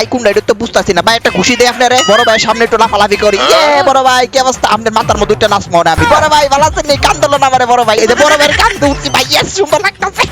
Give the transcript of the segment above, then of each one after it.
ভাই কোনটা এটা তো বুঝতেছি না। ভাই একটা ঘুষি দেয় আপনারে। বড় ভাই সামনে একটু লাফালাফি করি। ইয়ে বড় ভাই কি অবস্থা? আপনার মাথার মধ্যে একটা নাচ মনে আমি। বড় ভাই ভালো আছেন কান্দলো না আমারে বড় ভাই। এই যে বড় ভাইয়ের কান্দে উঠছি ভাই ইয়েস সুন্দর লাগতেছে।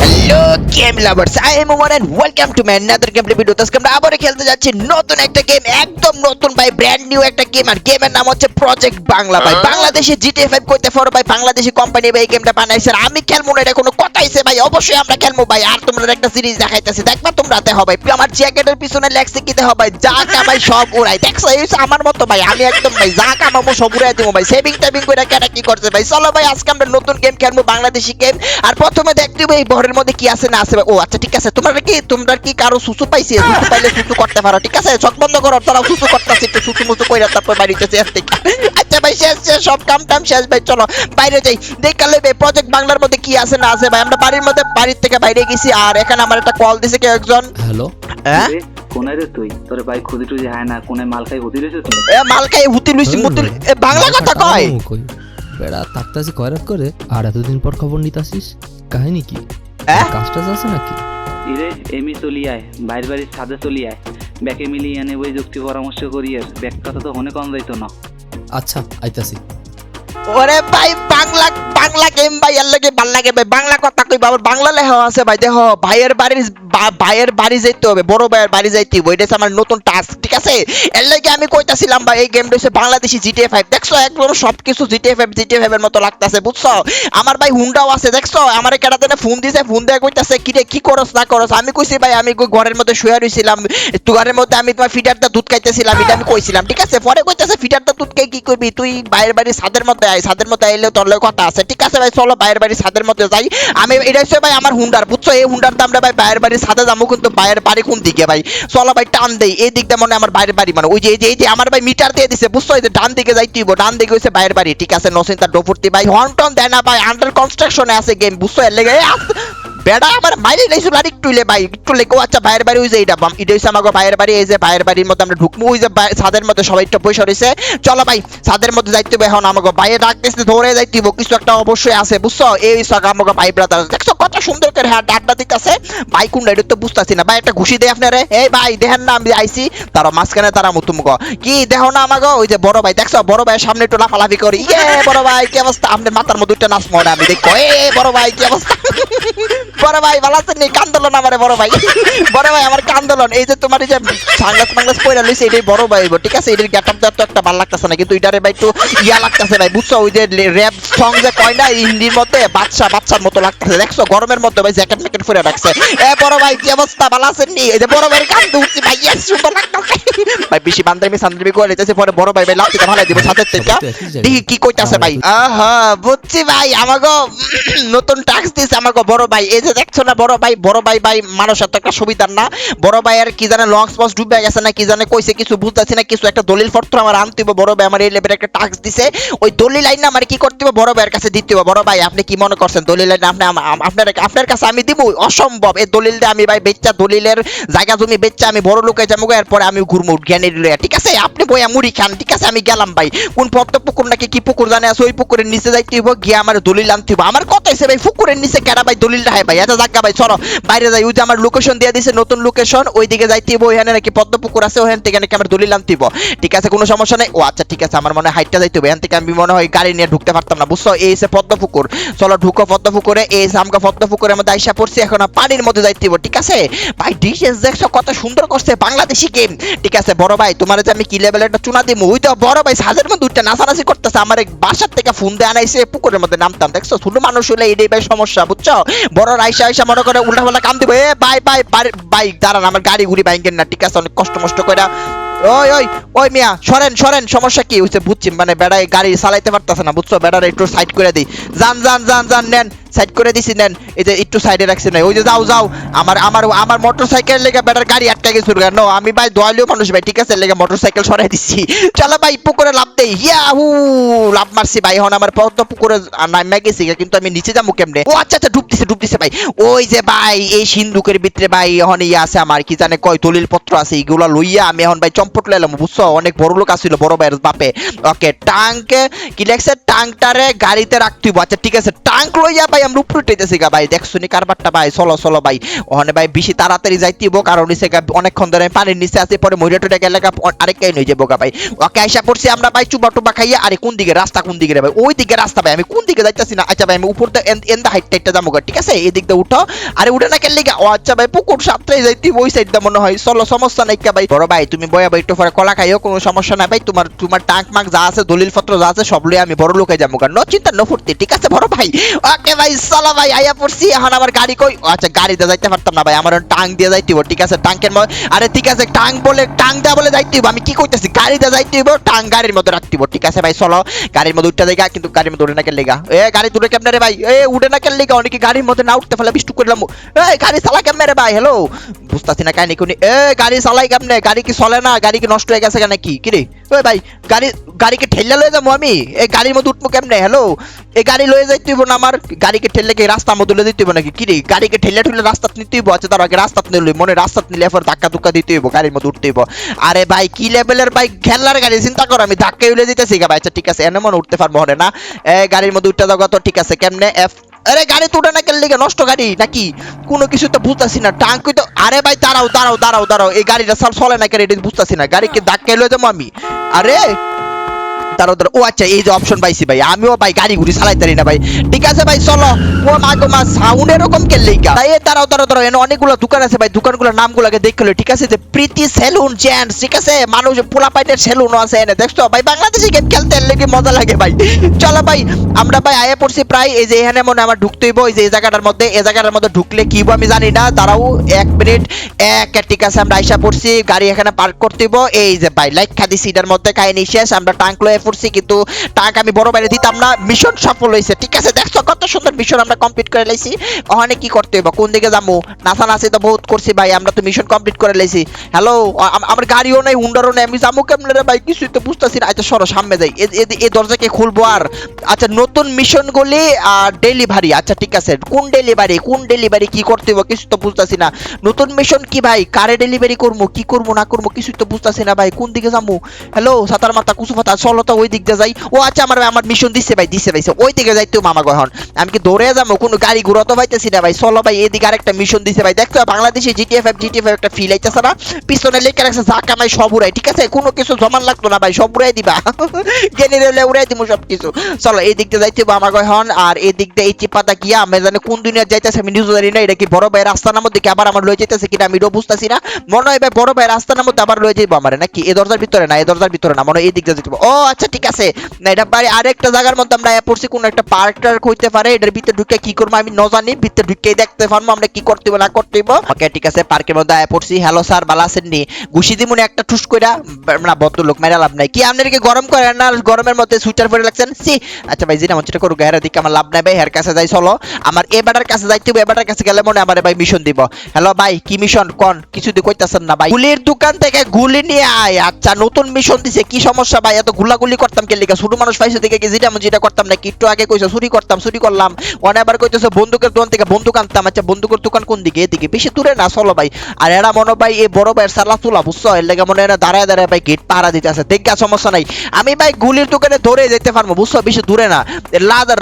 Hello game lovers I am Omar and welcome to my another game video আজকে আমরা আবার খেলতে যাচ্ছি নতুন একটা গেম একদম নতুন ভাই ব্র্যান্ড নিউ একটা গেম আর গেমের নাম হচ্ছে প্রজেক্ট বাংলা ভাই। বাংলাদেশে জিটিএ ফাইভ করতে পারো ভাই বাংলাদেশি কোম্পানি ভাই এই গেমটা বানাইছে। আমি খেলব না এটা কোনো কথা হইছে ভাই অবশ্যই আমরা খেলব ভাই। আর তোমরা একটা সিরিজ দেখাইতেছি। দেখবা তোমরা দেখো ভাই আমার জ্যাকেটের পিছনে লেখছে কি দেখো যা কামাই সব উড়াই। দেখছ আমার মতো ভাই আমি একদম ভাই যা কামাবো সব উড়াই দেবো ভাই। সেভিং টেভিং করে কেন কি করছে ভাই? চলো ভাই আজকে আমরা নতুন গেম খেলব বাংলাদেশি গেম আর প্রথমে দেখতে ভাই ঘরের মধ্যে কি আছে না আছে ও আচ্ছা ঠিক আছে তোমরা কি তোমরা কি কারও সুসু পাইছে? সুসু পাইলে সুসু করতে পারো ঠিক আছে? চোখ বন্ধ করো তোরা সুসু করতেছে একটু সুসু মুসু কইরা তারপর বাড়িতেছে এর থেকে। আচ্ছা ভাই শেষ শেষ সব কাম টাম শেষ ভাই চলো বাইরে যাই। দেখালে ভাই প্রজেক্ট বাংলার মধ্যে কি আছে না আছে ভাই? আমরা বাড়ির মধ্যে বাড়ির থেকে বাইরে গেছি আর এখানে আমার একটা কল দিছে কেউ একজন। হ্যালো হ্যাঁ কোনায় রে তুই? তোর ভাই খুদি টুদি হায় না কোনায় মাল খাই হুদি রয়েছে তুই এ মালকাই হুতি লুইছি মুতি বাংলা কথা কয়? বেড়া তাকতাছি কয়রাত করে? আর এতদিন পর খবর নিতাসিস কাহিনী কি? কাজটা আছে নাকি? ইরে এমি চলি আয় বাইর বাড়ির ছাদে চলি আয়। ব্যাকে মিলিয়ে এনে বই যুক্তি পরামর্শ করি আর ব্যাক কথা তো অনেক কম যাইতো না। আচ্ছা আইতাছি। ওরে ভাই, বাংলা বাংলা গেম ভাই, এর লাগে ভালো লাগে ভাই। বাংলা কথা কই বাবার বাংলা লেখা আছে ভাই, দেখো। ভাইয়ের বাড়ির ভাইয়ের বাড়ি যাইতে হবে, বড় ভাইয়ের বাড়ি যাইতে হবে, এটা আমার নতুন টাস্ক ঠিক আছে? এর লাগে আমি কইতাছিলাম ভাই, এই গেমটা হচ্ছে বাংলাদেশি জিটিএ ফাইভ দেখছ, একদম সবকিছু জিটিএ ফাইভ জিটিএ ফাইভ এর মতো লাগতাছে, বুঝছ? আমার ভাই হুন্ডাও আছে, দেখছ? আমার কেটা দিনে ফোন দিছে ফোন দিয়ে কইতাছে, কি রে, কি করস, না করস? আমি কইছি ভাই, আমি ঘরের মধ্যে শুয়ে রইছিলাম, ঘরের মধ্যে আমি তোমার ফিডারটা দুধ খাইতেছিলাম, এটা আমি কইছিলাম, ঠিক আছে? পরে কইতাছে ফিডারটা দুধ খাই, কি করবি? তুই বাইরের বাড়ি ছাদের মধ্যে আয়। ছাদের মধ্যে আইলে তোর লগে কথা আছে। ঠিক আছে ভাই, চলো বাইরের বাড়ি ছাদের মধ্যে যাই। আমি এটা হচ্ছে ভাই আমার হুন্ডার, বুঝছ? এই হুন্ডার দামটা ভাই বাইরের বাড়ির ছাদে যাব, কিন্তু বাইরের বাড়ি কোন দিকে ভাই? চলো ভাই, টান দেই। এই দিকটা মনে আমার বাইরের বাড়ি মানে ওই যে, এই যে আমার ভাই মিটার দিয়ে দিছে, বুঝছ? এই যে ডান দিকে যাই তুইব ডান দিকে হচ্ছে বাইরের বাড়ি। ঠিক আছে নসিন তার ডোফুর্তি ভাই হর্ন টন দেয় না ভাই আন্ডার কনস্ট্রাকশনে আছে গেম বুঝছ? এর লেগে বেড়া আমার মাইরে লাইছিল বাড়ি একটু লে ভাই, একটু লেগো আচ্ছা ভাইয়ের বাড়ি ওই যে এটা বাম এটা হইছে আমাকে ভাইয়ের বাড়ি, এই যে বাইরের বাড়ির মধ্যে আমরা ঢুকমু, ওই যে ছাদের মধ্যে সবাই একটা পয়সা রয়েছে চলো ভাই, ছাদের মধ্যে যাইতে হবে এখন আমাকে বাইরে ডাকতেছে ধরে যাইতে কিছু একটা অবশ্যই আছে, বুঝছ? এই সব আমাকে ভাই ব্রাদার দেখছ? কত সুন্দর করে হ্যাঁ ডাকটা দিতেছে ভাই কোনটা এটা তো বুঝতেছি না ভাই একটা ঘুষি দেয় আপনারে এই ভাই দেখেন না আমি আইছি তারা মাঝখানে তারা মুতুমুখ কি দেখো না আমাকে ওই যে বড় ভাই দেখছ বড় ভাইয়ের সামনে একটু লাফালাফি করি ইয়ে বড় ভাই কি অবস্থা আপনার মাথার মধ্যে একটা নাচ মনে আমি দেখো এ বড় ভাই কি অবস্থা বড় ভাই ভালো আছেন নি কান্দোলন আমারে বড় ভাই বড় ভাই আমার কান্দোলন এই যে তোমার এই যে সাংলাস মাংলাস পয়রা লইছে এটাই বড় ভাই ঠিক আছে এটার গেটআপ দেওয়ার তো একটা ভালো লাগতেছে না কিন্তু এটারে ভাই একটু ইয়া লাগতেছে ভাই বুঝছ ওই যে র্যাপ সং যে কয় না হিন্দির মধ্যে বাচ্চা বাচ্চার মতো লাগতেছে দেখছ গরমের মধ্যে ভাই জ্যাকেট ম্যাকেট পরে রাখছে। এ বড় ভাই কি অবস্থা? ভালো আছেন নি এই যে বড় ভাই কান্দে উঠছি ভাই ইয়েস সুন্দর লাগতেছে। ভাই বেশি বান্দামি সান্দামি করে লেতেছে পরে বড় ভাই ভাই লাফতে ভালো দিব সাথে থেকে। দেখি কি কইতাছে ভাই। আহা বুঝছি ভাই আমাগো নতুন টাস্ক দিছে আমাগো বড় ভাই। এই যে দেখছ না বড় ভাই বড় ভাই ভাই মানুষের তো একটা সুবিধার না। বড় ভাই আর কি জানে লং স্পস ডুবে গেছে না কি জানে কইছে কিছু বুঝতাছি না কিছু একটা দলিল পত্র আমার আনতে হবে বড় ভাই আমার এই লেভেলে একটা টাস্ক দিছে। ওই দলিল আইন আমার কি করতে হবে বড় ভাইয়ের কাছে দিতে হবে বড় ভাই আপনি কি মনে করছেন? দলিল আইন আপনি আম- আম- আপনার কাছে আমি দিব? অসম্ভব। এই দলিল দিয়ে আমি ভাই বেচ্চা দলিলের জায়গা জমি বেচ্চা আমি বড় লোকে যাব, এরপরে আমি ঘুরমু জ্ঞানের ঠিক আছে? আপনি বইয়া মুড়ি খান। ঠিক আছে? আমি গেলাম ভাই। কোন পদ্ম পুকুর নাকি? কি পুকুর জানে আছে? ওই পুকুরের নিচে যাইতে হইব, গিয়ে আমার দলিল আনতে হইব। আমার কথা হইছে ভাই, পুকুরের নিচে কেডা ভাই দলিলটা হয় ভাই? এটা জায়গা ভাই, চলো। বাইরে যাই। ওই যে আমার লোকেশন দিয়ে দিছে, নতুন লোকেশন ওই দিকে যাইতে হইব। ওখানে নাকি পদ্ম পুকুর আছে ওখান থেকে নাকি আমার দলিল আনতে হইব। ঠিক আছে? কোনো সমস্যা নাই? ও আচ্ছা ঠিক আছে। আমার মনে হয় হাইটটা যাইতে হবে এখান থেকে আমি মনে হয় গাড়ি নিয়ে ঢুকতে পারতাম না, বুঝছ? এই হচ্ছে পদ্ম পুকুর। চলো, ঢুকো পদ্ম পুকুরে। এই যে আমগা পদ্ম পুকুরের মধ্যে আইসা পড়ছি, এখন পানির মধ্যে যাইতে ঠিক আছে? ভাই ডিশেস দেখছ, কত সুন্দর করছে বাংলাদেশি গেম ঠিক আছে? বড় ভাই, তোমার আমি কি লেভেলের একটা চুনা দিমু? ওই তো বড় ভাই, সাজের মধ্যে দুইটা নাচানাচি করতেছে, আমার এক বাসার থেকে ফোন দিয়ে আনাইছে, পুকুরের মধ্যে নামতাম, দেখছ? ছোট মানুষ হলে এটাই ভাই সমস্যা, বুঝছ? বড় রাইসা আইসা মনে করে উল্টা পাল্টা কাম দিব, এ বাই বাই বাইক দাঁড়ান, আমার গাড়ি ঘুরি বাইকের না, ঠিক আছে? অনেক কষ্ট মষ্ট করে ওই ওই ওই মিয়া, সরেন সরেন, সমস্যা কি? হইছে বুঝছি মানে গাড়ি চালাইতে না, বুঝছ? বেড়ার একটু সাইড করে দিই। যান যান যান যান, নেন সাইড করে দিছি, নেন। এই যে একটু সাইডে রাখছি ওই যে যাও যাও, আমার আমার আমার মোটর সাইকেল লেগে গাড়ি আটকা আমি ভাই দয়ালু মানুষ ভাই, ঠিক আছে? লেগে মোটর সাইকেল সরাই দিছি। চলো ভাই, পুকুরে লাভ দেই। ইয়াহু লাভ মারছি ভাই, এখন আমার পদ্ম পুকুরে নামে গেছি, কিন্তু আমি নিচে যাব কেমনে? ও আচ্ছা আচ্ছা ডুবতেছে ডুবতেছে ভাই। ওই যে ভাই, এই সিন্ধুকের ভিতরে ভাই, এখন ইয়ে আছে আমার, কি জানে কয় দলিল পত্র আছে এইগুলো লইয়া আমি এখন ভাই সম্পট লাইলাম বুঝছ? অনেক বড় লোক আসছিল বড় ভাইয়ের বাপে। ওকে টাঙ্ক কি লেখছে? টাঙ্কটারে গাড়িতে রাখতে আচ্ছা ঠিক আছে টাঙ্ক লইয়া ভাই আমরা উপরে উঠেছি গা ভাই। দেখছ নি কারবারটা ভাই? চলো চলো ভাই। ওখানে ভাই বেশি তাড়াতাড়ি যাইতে হইবো, কারণ নিচে অনেকক্ষণ ধরে পানির নিচে আছে পরে মহিলা টুটা গেলে আরেক কাই নই যাব গা ভাই? ওকে আইসা পড়ছি আমরা ভাই চুবা টুবা খাইয়া আরে কোন দিকে? রাস্তা কোন দিকে ভাই? ওই দিকে রাস্তা ভাই আমি কোন দিকে যাইতাছি না? আচ্ছা ভাই আমি উপর দিয়ে এন দা হাইট টাইটটা যাব ঠিক আছে? এই দিক দিয়ে উঠো। আরে উঠে না কেন ও আচ্ছা ভাই পুকুর সাতটাই যাইতে ওই সাইড মনে হয়। চলো সমস্যা নাই ভাই। বড় ভাই তুমি বয়া ভাই একটু পরে কলা খাইও, কোনো সমস্যা নাই ভাই। তোমার তোমার টাঙ্ক মাক যা আছে দলিল পত্র যা আছে, সব লই আমি বড় লোকে যাব। গা নো চিন্তা নো ফুর্তি, ঠিক আছে বড় ভাই? ওকে ভাই, চলো ভাই আইয়া পড়ছি। এখন আমার গাড়ি কই? আচ্ছা গাড়িতে যাইতে পারতাম না ভাই, আমার টাঙ্ক দিয়ে যাইতে ঠিক আছে? টাঙ্কের আরে ঠিক আছে টাঙ্ক বলে টাঙ্ক দেওয়া বলে যাইতে আমি কি কইতেছি? গাড়িতে যাইতে হইবো টাঙ্ক গাড়ির মধ্যে রাখতে ঠিক আছে ভাই? চলো, গাড়ির মধ্যে উঠতে জায়গা কিন্তু গাড়ির মধ্যে উঠে না কেন লেগা এ, গাড়ি তুলে কেমনে রে ভাই? এ, উঠে না কেন লেগা অনেকে গাড়ির মধ্যে না উঠতে ফেলে বিষ্টু করলাম। এই গাড়ি চালা কেমনে রে ভাই? হ্যালো বুঝতাছি না কাহিনী কোনি এ, গাড়ি চালাই কেমনে? গাড়ি কি চলে না? গাড়ি কি নষ্ট হয়ে গেছে কেন কি? রে ওই ভাই, গাড়ি, গাড়িকে ঠেলে লয়ে যাব আমি? এই গাড়ির মধ্যে উঠবো কেমনে? হ্যালো এই গাড়ি লয়ে যাইতে হইবো না আমার? গাড়িকে ঠেললে কি রাস্তার মধ্যে লয়ে দিতে নাকি? কি রে গাড়িকে ঠেলে ঠেলে রাস্তা নিতে হইবো? আচ্ছা তার আগে রাস্তা নিলে মনে রাস্তা নিলে এরপর ধাক্কা ধুক্কা দিতে হইবো, গাড়ির মধ্যে উঠতে হইবো। আরে ভাই, কি লেভেলের ভাই? খেলার গাড়ি, চিন্তা করো আমি, ধাক্কা উলে দিতেছি গা ভাই। আচ্ছা ঠিক আছে, এনে মনে উঠতে পারব হরে না। গাড়ির মধ্যে উঠতে যাব তো, ঠিক আছে, কেমনে? এফ, আরে গাড়ি তো উঠে না কেন লিগে নষ্ট গাড়ি, নাকি? কোনো কিছু তো বুঝতাছি না। টাঙ্ক তো আরে ভাই দাঁড়াও দাঁড়াও দাঁড়াও দাঁড়াও এই গাড়িটা সব চলে না কেন? এটা বুঝতেছি না। গাড়িকে ধাক্কা লয়ে যাব আমি? আরে! দাঁড়াও দাঁড়াও ও আচ্ছা এই যে অপশন পাইছি ভাই, আমিও ভাই গাড়ি ঘুরি চালাইতারি না ভাই। ঠিক আছে ভাই, চলো। ও মা গো মা সাউন্ড এরকম কে লেগা? তাই দাঁড়াও দাঁড়াও দাঁড়াও, এনে অনেকগুলো দোকান আছে ভাই, দোকানগুলোর নামগুলোকে দেখলে ঠিক আছে? যে প্রীতি সেলুন জেন্টস ঠিক আছে? মানুষ পোলা পাইটের সেলুনও আছে এনে, দেখছ? ভাই, বাংলাদেশি গেম খেলতে লেগে মজা লাগে ভাই। চলো ভাই, আমরা ভাই আয়া পড়ছি প্রায়, এই যে এখানে মনে আমার ঢুকতে হইব, এই যে এই জায়গাটার মধ্যে, এই জায়গাটার মধ্যে ঢুকলে কি আমি জানি না, দাঁড়াও, এক মিনিট, এক, ঠিক আছে, আমরা আইসা পড়ছি, গাড়ি এখানে পার্ক করতে হইব, এই যে ভাই, লাইক খাদি সিটার মধ্যে, কাহিনী শেষ, আমরা টাঙ্ক লয়ে পড়ছি কিন্তু টাঙ্ক আমি বড় বাইরে দিতাম না। মিশন সফল হয়েছে ঠিক আছে? দেখছ, কত সুন্দর মিশন আমরা কমপ্লিট করে লাইছি। ওখানে কি করতে হইব? কোন দিকে যাব? নাসা নাসি তো বহুত করছি ভাই, আমরা তো মিশন কমপ্লিট করে লাইছি। হ্যালো আমার গাড়িও নাই, হুন্ডারও নাই, আমি যাব কেমনে রে ভাই? কিছুই তো বুঝতেছি না। আচ্ছা সরো, সামনে যাই। এই দরজাকে খুলবো আর? আচ্ছা নতুন মিশনগুলি ডেলিভারি আচ্ছা ঠিক আছে। কোন ডেলিভারি কোন ডেলিভারি কি করতে হইব? কিছু তো বুঝতেছি না। নতুন মিশন কি ভাই? কারে ডেলিভারি করব? কি করব? না করব? কিছুই তো বুঝতেছি না ভাই। কোন দিকে যাব? হ্যালো সাতার মাথা কুসু ফাতা চলো তো। ওই দিক দিয়ে যাই। ও আচ্ছা আমার আমার মিশন দিছে ভাই দিছে ভাই ওই দিকে যাইতে মামা গহন আমি কি দৌড়ে যাব? কোনো গাড়ি ঘুরা পাইতেছি না ভাই। চলো ভাই, এদিকে আরেকটা মিশন দিছে ভাই। দেখছ, বাংলাদেশে জিটিএফ এফ জিটিএফ একটা ফিল আইতেছে না? পিছনে লেখা রাখছে, যা কামাই সব উড়াই। ঠিক আছে? কোনো কিছু জমান লাগতো না ভাই, সব উড়াই দিবা। জেনারেলে উড়াই দিব সব কিছু চলো, এই দিক দিয়ে যাইতে আমার গহন আর এই দিক দিয়ে এই চিপাতা গিয়া আমি জানি কোন দুনিয়া যাইতেছে, আমি নিউজ জানি না। এটা কি বড় ভাই রাস্তার মধ্যে দিকে আবার আমার লয়ে যাইতেছে কিনা আমি এটাও বুঝতেছি না। মনে হয় ভাই বড় ভাই রাস্তার মধ্যে আবার লয়ে যাইবো আমার, নাকি? এই দরজার ভিতরে না এই দরজার ভিতরে না, মনে হয় এই দিক দিয়ে হবে। ও আচ্ছা ঠিক আছে। এটা বাড়ি আরেকটা জায়গার মধ্যে আমরা পড়ছি, কোন একটা পার্ক টার্ক হইতে পারে, এটার ভিতরে ঢুকে কি করব আমি ন জানি, ভিতরে ঢুকে দেখতে পারব আমরা কি করতে না করতে ওকে ঠিক আছে পার্কের মধ্যে আয়া পড়ছি। হ্যালো স্যার ভালো আছেন নি? ঘুষি দিমুনি একটা ঠুস কইরা ব- না ভদ্রলোক মেরা লাভ নাই। কি আপনার কি গরম করে না গরমের মধ্যে সুইটার পরে লাগছেন? সি আচ্ছা ভাই জিনা মঞ্চটা করুক হের দিকে, আমার লাভ নাই ভাই, হের কাছে যাই, চলো। আমার এ বেটার কাছে যাইতে হবে, এ বেটার কাছে গেলে মনে আমার ভাই মিশন দিব। হ্যালো ভাই, কি মিশন কোন? কিছু দিয়ে কইতাছেন না ভাই। গুলির দোকান থেকে গুলি নিয়ে আয়। আচ্ছা নতুন মিশন দিছে, কি সমস্যা ভাই? এত গুলাগুলি করতাম কে লিখা ছোট মানুষ পাইছে কি যেটা যেটা করতাম না একটু আগে কইছো, চুরি করতাম, চুরি করলাম। অনেক আবার কইতেছে, বন্দুকের দোকান থেকে বন্দুক আনতাম। আচ্ছা বন্দুকের দোকান কোন দিকে? এদিকে। বেশি দূরে না, চলো ভাই। আর এরা মনে ভাই, এই বড় ভাইয়ের সালা তুলা বুঝছ? এর লেগে মনে হয় দাঁড়ায় দাঁড়ায় ভাই গেট পাহারা দিতে আছে। দেখা সমস্যা নাই। আমি ভাই গুলির দোকানে ধরে যেতে পারব, বুঝছ? বেশি দূরে না।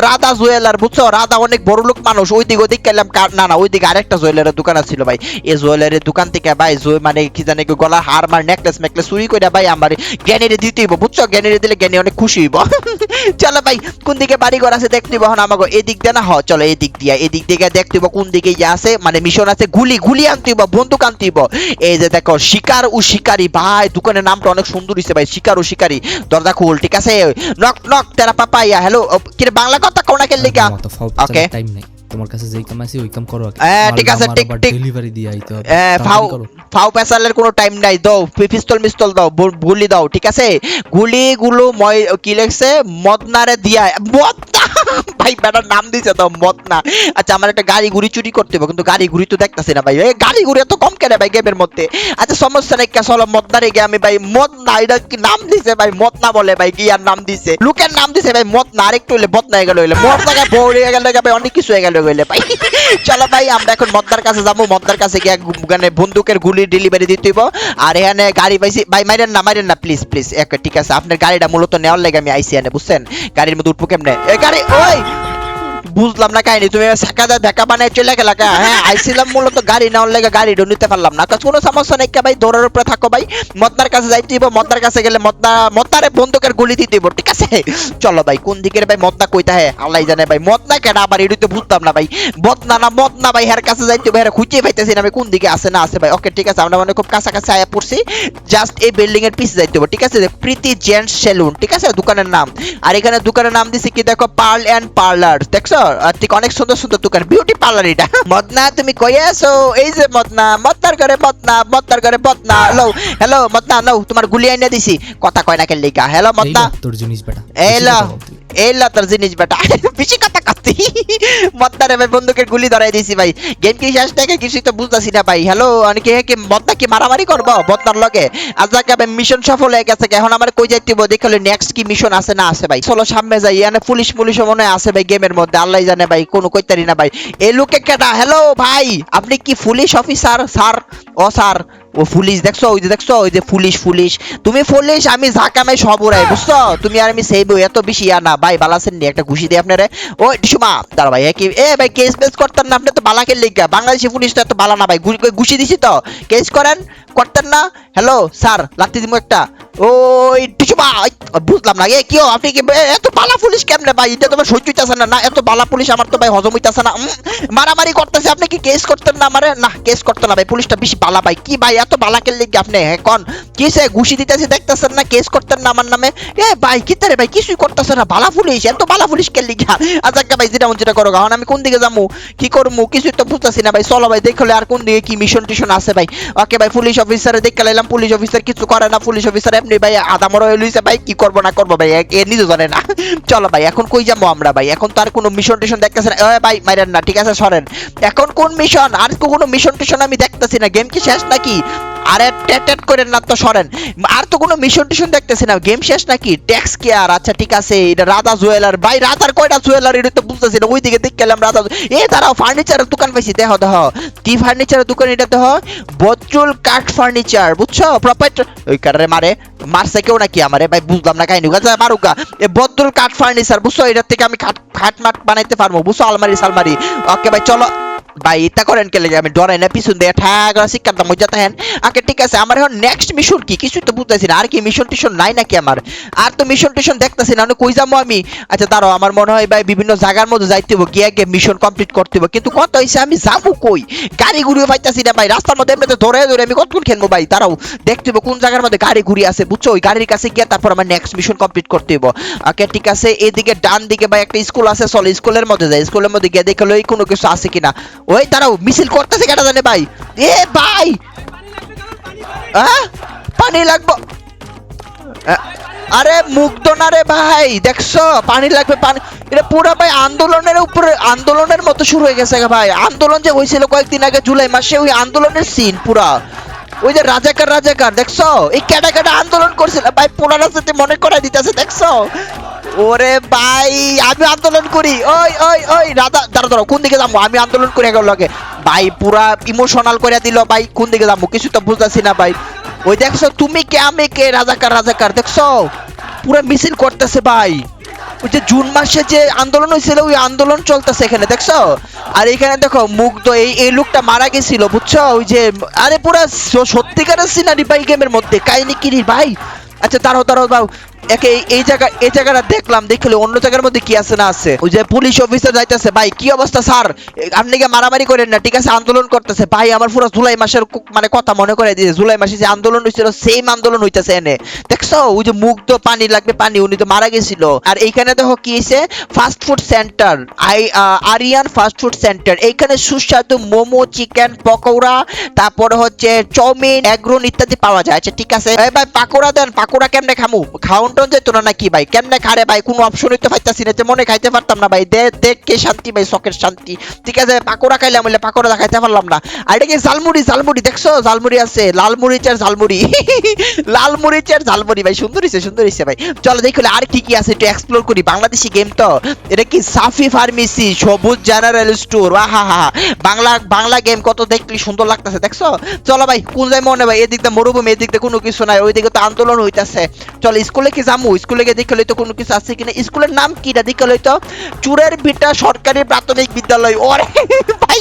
রাধা জুয়েলার, বুঝছ? রাধা অনেক বড় লোক মানুষ। ওই দিকে ওই দিকে না না ওই দিকে আরেকটা জুয়েলারের দোকান ছিল ভাই। এই জুয়েলারের দোকান থেকে ভাই জুয়ে মানে কি জানি কি গলার হার মার নেকলেস মেকলেস চুরি করে ভাই আমার জ্ঞানীরে দিতে বুঝছ? জ্ঞানীরে দিলে জ্ঞানী অনেক খুশি হইব। চলো ভাই কোন দিকে বাড়ি ঘর আছে দেখতে এখন আমাকে এদিক দিয়ে না হ চলো এদিক দিয়া। এদিক দিকে দেখতে কোন দিকে ইয়ে আছে মানে মিশন আছে গুলি গুলি আনতে হইব বন্দুক আনতে হইব। এই যে দেখো শিকার ও শিকারি ভাই দোকানের নামটা অনেক সুন্দর হইছে ভাই শিকার ও শিকারি। দরজা খুল ঠিক আছে? নক নক তেরা পাপা ইয়া হ্যালো কিরে বাংলা কথা কোনা কে লিখা Okay. টাইম নাই। তোমার কাছে যেই কাম আছে ওই কাম করো হ্যাঁ, ঠিক আছে, ঠিক, ঠিক। ডেলিভারি দিয়ে আইতে হবে। ফাও ফাউ পেশালের কোনো টাইম নাই দাও পিস্তল মিস্তল দাও গুলি দাও ঠিক আছে? গুলিগুলো মই কি লেখছে? মদনারে দিয়া মদনা ভাই, বেটার নাম দিছে তো, মদনা। আচ্ছা আমার একটা গাড়ি ঘুরি চুরি করতে হবে, কিন্তু গাড়ি ঘুরি তো দেখতেছি না ভাই। এই গাড়ি ঘুরি এত কম কেন ভাই গেমের মধ্যে? আচ্ছা সমস্যা নেই কে চলো মদনা রেগে আমি ভাই, মদনা, এটা কি নাম দিছে ভাই? মদনা বলে ভাই আর নাম দিছে? লোকের নাম দিছে ভাই, মদনা, আরেকটু হইলে বদনা হয়ে গেল হইলে। মদ জায়গায় বউ হয়ে গেল ভাই অনেক কিছু হয়ে গেল হইলে ভাই। চলো ভাই, আমরা এখন মদনার কাছে যাব, মদনার কাছে গিয়ে মানে বন্দুকের গুলি ডেলিভারি দিতে হইব আর এখানে গাড়ি পাইছি, ভাই, মাইরেন না মাইরেন না প্লিজ প্লিজ ঠিক আছে, আপনার গাড়িটা মূলত নেওয়ার লেগে আমি আইসি এনে, বুঝছেন? গাড়ির মধ্যে উঠবো কেমনে? এ, গাড়ি ওই বুঝলাম না কাহিনী, তুমি সাকা দেখা বানায় চলে গেলা হ্যাঁ? আইছিলাম মূলত গাড়ি নেওয়ার লেগে গাড়ি নিতে পারলাম না। কোনো সমস্যা নেই ভাই, দৌড়ের উপরে থাকো ভাই। মদনার কাছে যাইতে দিব মদনার কাছে গেলে মদনা, মদনারে বন্দুকের গুলি দিতে দিব ঠিক আছে? চলো ভাই, কোন দিকের ভাই মদনা কইতা হ্যাঁ? আল্লাহ জানে ভাই, মদনা কেন আবার এডি তো বুঝতাম না ভাই। মদনা না মদনা ভাই, হের কাছে যাইতে ভাই খুঁজে পাইতেছি না আমি কোন দিকে আছে না আছে ভাই। ওকে, ঠিক আছে, আমরা মানে খুব কাছাকাছি আয়া পড়ছি। জাস্ট এই বিল্ডিং এর পিছে যাইতে হবে ঠিক আছে? প্রীতি জেন্টস সেলুন, ঠিক আছে? দোকানের নাম। আর এখানে দোকানের নাম দিছি কি দেখো, পার্ল এন্ড পার্লার, দেখছ? আর তুই অনেক সুন্দর সুন্দর দোকান বিউটি পার্লার এটা। মদনা তুমি কই আছো? এই যে মদনা মদনার ঘরে মদনা মদনার ঘরে মদনা। হ্যালো হ্যালো মদনা নাও তোমার গুলি আইনা দিছি। কথা কয় না কেন লেখা হ্যালো মদনা। তোর জিনিস বেটা। এই এই লাতার জিনিস বেটা। বেশি কথা কাতি। মদনারে ভাই, বন্দুকের গুলি ধরাই দিছি ভাই। গেম কি শেষ থেকে কিছুই তো বুঝতাছি না ভাই। হ্যালো আমি কি মদনা কি মারামারি করব? মদনার লগে। আজ যাকে মিশন সফল হয়ে গেছে এখন আমার কই যাইতে দেখলে নেক্সট কি মিশন আছে না আছে ভাই। চলো সামনে যাই। এখানে পুলিশ পুলিশ মনে আছে ভাই গেমের মধ্যে। আল্লাহ জানে ভাই, কোনো কইতারি না ভাই। এই লোকে কেটা হ্যালো ভাই, আপনি কি পুলিশ অফিসার স্যার ও স্যার ও পুলিশ দেখছ? ওই যে দেখছ? ওই যে পুলিশ পুলিশ তুমি পুলিশ আমি ঝাঁকামে সব উড়াই, বুঝছ? তুমি আর আমি সেই এত বেশি ইয়া না। ভাই বালাসেন নি একটা ঘুষি দিই আপনারে। ও সুমা দাঁড়া ভাই কি এ ভাই কেস বেস করতেন না, আপনি তো বালাকে লিখা বাংলাদেশি পুলিশ তো এত বালা না ভাই। ঘুষি দিছি তো। কেস করেন, করতেন না। হ্যালো স্যার লাগতে দিমু একটা। ওই টিসুমা বুঝলাম না, এ আপনি কি এত বালা পুলিশ কেমনে ভাই? এটা তোমার সহ্য না না, এত বালা পুলিশ আমার তো ভাই হজম না মারামারি করতেছে, আপনি কি কেস করতেন না আমারে? না কেস করতে না ভাই, পুলিশটা বেশি বালা ভাই, কি ভাই, এত বালা কেন লিখে আপনি কন? কি সে ঘুষি দিতেছে, দেখতেছেন না কেস করতেন না আমার নামে? এ ভাই, কি তারে ভাই, কিছুই করতেছে না বালা পুলিশ, এত বালা পুলিশ কেন লিখা আচ্ছা ভাই, যেটা যেটা করো এখন আমি কোন দিকে যাব কি করব কিছুই তো বুঝতেছি না ভাই, চলো ভাই দেখলে আর কোন দিকে কি মিশন টিশন আছে ভাই? ওকে ভাই, পুলিশ অফিসারে দেখে লাইলাম, পুলিশ অফিসার কিছু করে না, পুলিশ অফিসার এমনি ভাই, আদা মরা হয়ে লইছে ভাই, কি করব না করব ভাই, এ- নিজে জানে না। চলো ভাই, এখন কই যাব আমরা ভাই? এখন তো আর কোনো মিশন টিশন দেখতেছে না। ভাই, মাইরেন না, ঠিক আছে, সরেন। এখন কোন মিশন আর কোনো মিশন টিশন আমি দেখতেছি না। গেম কি শেষ নাকি? আরে টেট করেন না তো সরেন। আর তো কোনো মিশন টিশন দেখতেছি না। গেম শেষ নাকি? ট্যাক্স কি আর? আচ্ছা ঠিক আছে, এটা রাধা জুয়েলার ভাই, রাধার কয়টা জুয়েলার এটা তো বুঝতেছি না। ওই দিকে গেলাম রাধা এ, দাঁড়াও ফার্নিচারের দোকান পাইছি। দেহ দেহ। কি ফার্নিচারের দোকান এটা, দেহ? বজ্রুল কাঠ ফার্নিচার বুঝছ? প্রপাইটার ওই কারে মারে। মারছে কেউ নাকি আমারে? ভাই, বুঝলাম না কাহিনী। আচ্ছা মারুকা এ বজ্রুল কাঠ ফার্নিচার বুঝছ? এটার থেকে আমি খাট খাট মাট বানাইতে পারব। বুঝছ? আলমারি, সালমারি। ওকে, ভাই, চলো। ভাই এটা করেন কে লেগে? আমি ডরাই না, পিছন দিয়ে ঠাক শিক্ষার দাম মজা তাহেন ওকে ঠিক আছে, আমার এখন নেক্সট মিশন কি? কিছু তো বুঝতেছি না, আর কি মিশন টিশন নাই নাকি আমার? আর তো মিশন টিশন দেখতেছি না কই যাব আমি? আচ্ছা দাঁড়াও, আমার মনে হয় ভাই বিভিন্ন জায়গার মধ্যে যাইতে হবে গিয়ে গিয়ে মিশন কমপ্লিট করতে হবে কিন্তু কত হয়েছে আমি যাব কই? গাড়ি ঘুরিয়ে পাইতাছি না ভাই, রাস্তার মধ্যে এমনিতে ধরে ধরে আমি কতক্ষণ খেলব ভাই? দাঁড়াও, দেখতে হবে কোন জায়গার মধ্যে গাড়ি ঘুরি আছে, বুঝছ? ওই গাড়ির কাছে গিয়ে তারপর আমার নেক্সট মিশন কমপ্লিট করতে হবে ওকে ঠিক আছে, এদিকে ডান দিকে ভাই একটা স্কুল আছে, চলো স্কুলের মধ্যে যাই স্কুলের মধ্যে গিয়ে দেখে লই, কোনো কিছু আছে কিনা। ওই দাঁড়াও, মিছিল করতেছে কেটা জানে ভাই? এ ভাই! আহ? পানি লাগবো। আরে মুগ্ধ না রে ভাই, দেখছ? পানি লাগবে, পানি এটা পুরো ভাই আন্দোলনের উপরে আন্দোলনের মতো শুরু হয়ে গেছে ভাই। আন্দোলন যে হয়েছিল কয়েকদিন আগে জুলাই মাসে, ওই আন্দোলনের সিন পুরা। ওই যে রাজাকার রাজাকার, দেখছ? এই কেটা কেটা আন্দোলন করছিল। ভাই পুরা রাস্তাতে মনে করাই দিতেছে, দেখছ? ওরে ভাই, আমি আন্দোলন করি। ওই ওই ওই রাধা দাঁড়া দাঁড়া কোন দিকে যাব? আমি আন্দোলন করি এখন লগে। ভাই, পুরা ইমোশনাল করে দিল, ভাই, কোন দিকে যাব? কিছু তো বুঝতেছি না, ভাই। ওই দেখছ, তুমি কে, আমি কে, রাজাকার রাজাকার, দেখছ? পুরো মিছিল করতেছে, ভাই। ওই যে জুন মাসে যে আন্দোলন হয়েছিল, ওই আন্দোলন চলতেছে এখানে, দেখছ? আর এখানে দেখো, মুগ্ধ, এই এই লোকটা মারা গেছিল, বুঝছ? ওই যে, আরে পুরা সত্যিকারের সিনারি ভাই গেমের মধ্যে, কাহিনী কিনি ভাই? আচ্ছা তারও তারও একে এই- জায়গা, এই জায়গাটা দেখলাম, দেখলে অন্য জায়গার মধ্যে কি আছে না আছে? ওই যে পুলিশ অফিসার যাইতেছে, ভাই, কি অবস্থা, স্যার? আপনি কি মারামারি করেন না? ঠিক আছে, আন্দোলন করতেছে। ভাই, আমার পুরো জুলাই মাসের মানে কথা মনে করে দিয়ে জুলাই মাসে যে আন্দোলন হয়েছিল সেম আন্দোলন হইতেছে এনে। দেখছ? ওই যে মুখ তো পানি লাগবে, পানি, উনি তো মারা গেছিল। আর এইখানে দেখো কি হয়েছে fast food centre I Aryan fast food centre এইখানে সুস্বাদু মোমো চিকেন পকোড়া, তারপরে হচ্ছে চাউমিন এগরোন ইত্যাদি পাওয়া যায়। আচ্ছা ঠিক আছে। ভাই, পাকোড়া দেন, পাকোড়া কেমনে খামু? খাউন টোন যেত না নাকি ভাই? কেমনে খারে ভাই? কোনো অপশনই তো পাইতাছি না মনে খাইতে পারতাম না ভাই। দে দেখ কে শান্তি ভাই, শখের শান্তি। ঠিক আছে, পাকোড়া খাইলাম বলে পাকোড়া খাইতে পারলাম না। আর এটা কি ঝালমুড়ি? ঝালমুড়ি, দেখছ? ঝালমুড়ি আছে। লাল মরিচের ঝালমুড়ি। লাল মরিচের ঝালমুড়ি ভাই, সুন্দর হইছে সুন্দর হইছে ভাই। চলো দেখি আর কি কি আছে, একটু এক্সপ্লোর করি। বাংলাদেশি গেম তো। এটা কি Safi pharmacy, Sabuj general store আহা হা বাংলা বাংলা গেম কত দেখলি, সুন্দর লাগতেছে, দেখছ? চলো ভাই, কোন যাই মনে ভাই এদিক দিয়ে মরুভূমি, এদিক দিয়ে কোনো কিছু নাই, ওইদিকে তো আন্দোলন হইতাছে। চলো স্কুলে কি যামু স্কুলে গিয়ে দেখে লইতো কোনো কিছু আছে কিনা। স্কুলের নাম কিটা দেখে লইতো? চুরের বিটা সরকারি প্রাথমিক বিদ্যালয়। ওরে ভাই,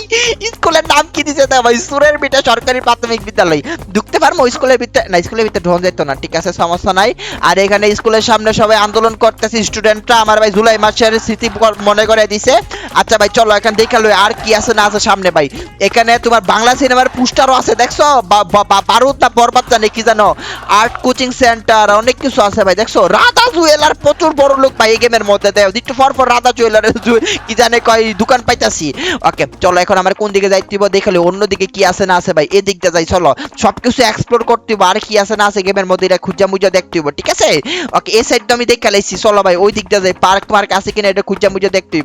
স্কুলের নাম কি দিছে তা ভাই? সুরের বিটা সরকারি প্রাথমিক বিদ্যালয়। ঢুকতে পারব স্কুলের ভিতরে? না, স্কুলের ভিতরে ঢোন যেত না, ঠিক আছে, সমস্যা নাই। আর এখানে স্কুলের সামনে সবাই আন্দোলন করতেছে, স্টুডেন্টরা আমার ভাই জুলাই মাসের স্মৃতি মনে করে দিছে। আচ্ছা ভাই, চলো এখানে দেখে লই, আর কি আছে না আছে সামনে ভাই। এখানে তোমার বাংলা সিনেমার পোস্টারও আছে, দেখছ? বারুদ না বরবাদ জানি কি জানো? আর্ট কোচিং সেন্টার অনেক কিছু আছে ভাই, দেখছ? রাধা জুয়েলার প্রচুর বড় লোক ভাই এই গেমের মধ্যে। দেয় পর পর রাধা কি জানে কয় দোকান পাইতাছি। ওকে, চলো এখন আমার কোন দিকে যাইতে দেখালে কি আছে না আছে ভাই যাই, চলো। এক্সপ্লোর করতে আর কি আছে না আছে গেমের মধ্যে এটা খুঁজা মুজা দেখতে ঠিক আছে? ওকে, এই সাইডটা আমি দেখে লাইছি। চলো ভাই, ওই দিকটা যাই। পার্ক মার্ক আছে কিনা এটা খুঁজা মুজা দেখতে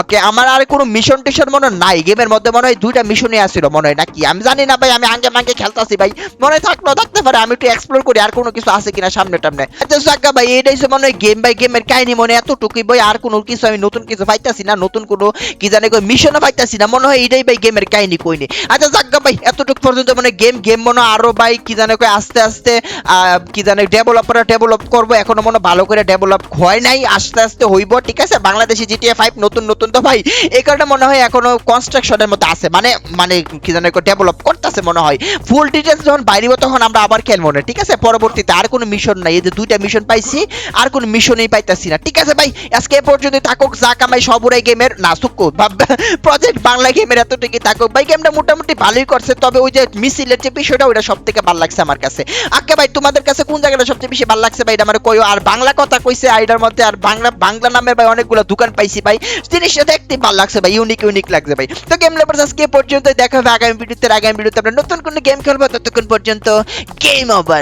ওকে, আমার আর কোনো মিশন টিশন মনে নাই। গেমের মধ্যে মনে হয় দুইটা মিশনই আসছিল মনে হয় নাকি? আমি জানি না ভাই, আমি আগে মাঙ্গে খেলতাছি ভাই। মনে হয় থাকলেও থাকতে পারে। আমি একটু এক্সপ্লোর করি, আর কোনো কিছু আছে কিনা সামনে টামনে আচ্ছা সাক্কা ভাই, এটাই হচ্ছে মনে হয় গেম বাই গেমের কাহিনী, মনে এতটুকুই। বই আর কোনো কিছু আমি নতুন কিছু পাইতাছি না, নতুন কোনো কি জানে কই মিশনও পাইতাছি না, মনে হয় এটাই ভাই গেমের কাহিনী কইনি। আচ্ছা জাগা ভাই, এতটুকু পর্যন্ত মানে গেম গেম মনে আরও ভাই কি জানে কই আস্তে আস্তে কি জানে ডেভেলপাররা ডেভেলপ করব, এখনও মনে ভালো করে ডেভেলপ হয় নাই, আস্তে আস্তে হইব, ঠিক আছে? বাংলাদেশি জিটিএ ফাইভ নতুন নতুন তো ভাই এই কারণে মনে হয় এখনও কনস্ট্রাকশনের মধ্যে আছে মানে মানে কি জানে ডেভেলপ করতেছে মনে হয়। ফুল ডিটেলস যখন বাইরিব তখন আমরা আবার খেলব না, ঠিক আছে? পরবর্তীতে আর কোনো মিশন নাই, এই যে দুইটা মিশন পাইছি, আর কোন মিশনই পাইতাছি না। ঠিক আছে ভাই, আজকে পর্যন্ত থাকুক, যা কামাই সবুরাই গেমের না সুক্কু প্রজেক্ট বাংলা গেমের এতটুকু থাকুক। ভাই গেমটা মোটামুটি ভালোই করছে, তবে ওই যে মিছিলের যে বিষয়টা, ওইটা সব থেকে ভালো লাগছে আমার কাছে। আচ্ছা ভাই, তোমাদের কাছে কোন জায়গাটা সবচেয়ে বেশি ভালো লাগছে ভাই? আমার কইও আর বাংলা কথা কইছে আইডার মধ্যে, আর বাংলা বাংলা নামের ভাই অনেকগুলো দোকান পাইছি ভাই। জিনিসটা দেখতে ভালো লাগছে ভাই ইউনিক ইউনিক লাগছে ভাই। তো গেম লেভার্স আজকে পর্যন্ত দেখা হবে আগামী ভিডিওতে আগামী ভিডিওতে আমরা নতুন কোনো গেম খেলব, ততক্ষণ পর্যন্ত গেম ওভার